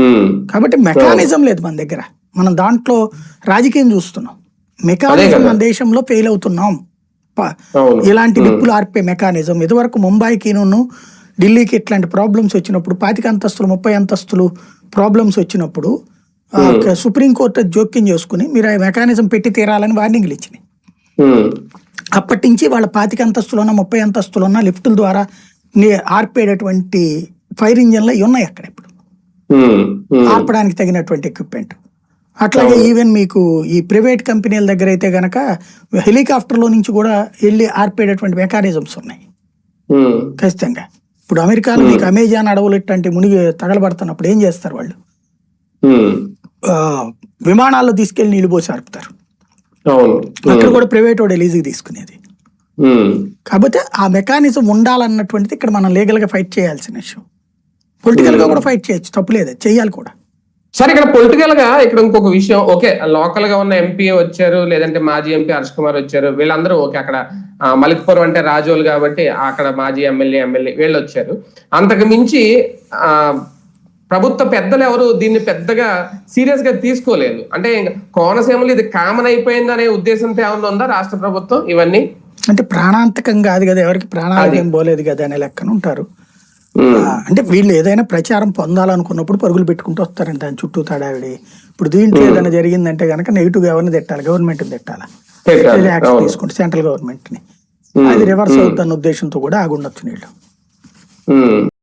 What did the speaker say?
ఉమ్. కాబట్టి మెకానిజం లేదు మన దగ్గర. మనం దాంట్లో రాజకీయం చూస్తున్నాం. మెకానిజం మన దేశంలో ఫెయిల్ అవుతున్నాం. ఇలాంటి నిప్పులు ఆర్పే మెకానిజం. ఇదివరకు ముంబైకి ఢిల్లీకి ఇట్లాంటి ప్రాబ్లమ్స్ వచ్చినప్పుడు పాతిక అంతస్తులు ముప్పై అంతస్తులు ప్రాబ్లమ్స్ వచ్చినప్పుడు సుప్రీంకోర్టు జోక్యం చేసుకుని మీరు ఆ మెకానిజం పెట్టి తీరాలని వార్నింగ్లు ఇచ్చినాయి. అప్పటి నుంచి వాళ్ళ పాతిక అంతస్తులు ఉన్న ముప్పై అంతస్తులు ఉన్న లిఫ్టుల ద్వారా ఆర్పేటటువంటి ఫైర్ ఇంజన్లు ఉన్నాయి అక్కడ. ఆర్పడానికి తగినటువంటి ఎక్విప్మెంట్ అట్లాగే ఈవెన్ మీకు ఈ ప్రైవేట్ కంపెనీల దగ్గర అయితే గనక హెలికాప్టర్లో నుంచి కూడా వెళ్ళి ఆర్పేటటువంటి మెకానిజమ్స్ ఉన్నాయి. ఉమ్. ఖచ్చితంగా. ఇప్పుడు అమెరికాలో మీకు అమెజాన్ అడవులు ఇట్లాంటి మునిగి తగలబడుతున్నప్పుడు ఏం చేస్తారు వాళ్ళు? విమానాల్లో తీసుకెళ్ళి నీళ్ళు పోసి ఆర్పుతారు. అక్కడ కూడా ప్రైవేట్ వాడు లీజుకి తీసుకునేది. కాకపోతే ఆ మెకానిజం ఉండాలన్నటువంటిది ఇక్కడ మనం లీగల్గా ఫైట్ చేయాల్సిన విషయం పొలిటికల్గా కూడా ఫైట్ చేయొచ్చు. తప్పులేదు చేయాలి కూడా. సరే ఇక్కడ పొలిటికల్గా ఇక్కడ ఇంకొక విషయం. ఓకే లోకల్గా ఉన్న ఎంపీ వచ్చారు? లేదంటే మాజీ ఎంపీ హర్ష్ కుమార్ వచ్చారు. వీళ్ళందరూ ఓకే అక్కడ మలిక్పురం అంటే రాజోలు కాబట్టి అక్కడ మాజీ ఎమ్మెల్యే ఎమ్మెల్యే వీళ్ళు వచ్చారు. అంతకు మించి ఆ ప్రభుత్వ పెద్దలు ఎవరు దీన్ని పెద్దగా సీరియస్గా తీసుకోలేదు. అంటే కోనసీమలో ఇది కామన్ అయిపోయింది అనే ఉద్దేశంతో ఏమన్నా ఉందా రాష్ట్ర ప్రభుత్వం? ఇవన్నీ? అంటే ప్రాణాంతకం కాదు కదా. ఎవరికి ప్రాణాలకు ఏం పోలేదు కదా అనే లెక్కన ఉంటారు. అంటే వీళ్ళు ఏదైనా ప్రచారం పొందాలనుకున్నప్పుడు పరుగులు పెట్టుకుంటూ వస్తారండి దాని చుట్టూ తడావిడి. ఇప్పుడు దీంట్లో ఏదైనా జరిగిందంటే కనుక నెగిటివ్ ఎవరిని తిట్టాలి? గవర్నమెంట్ తిట్టాలి? యాక్షన్. తీసుకుంటే సెంట్రల్ గవర్నమెంట్ని. అది రివర్స్ అవుతున్న ఉద్దేశంతో కూడా ఆగుండొచ్చు నీళ్ళు.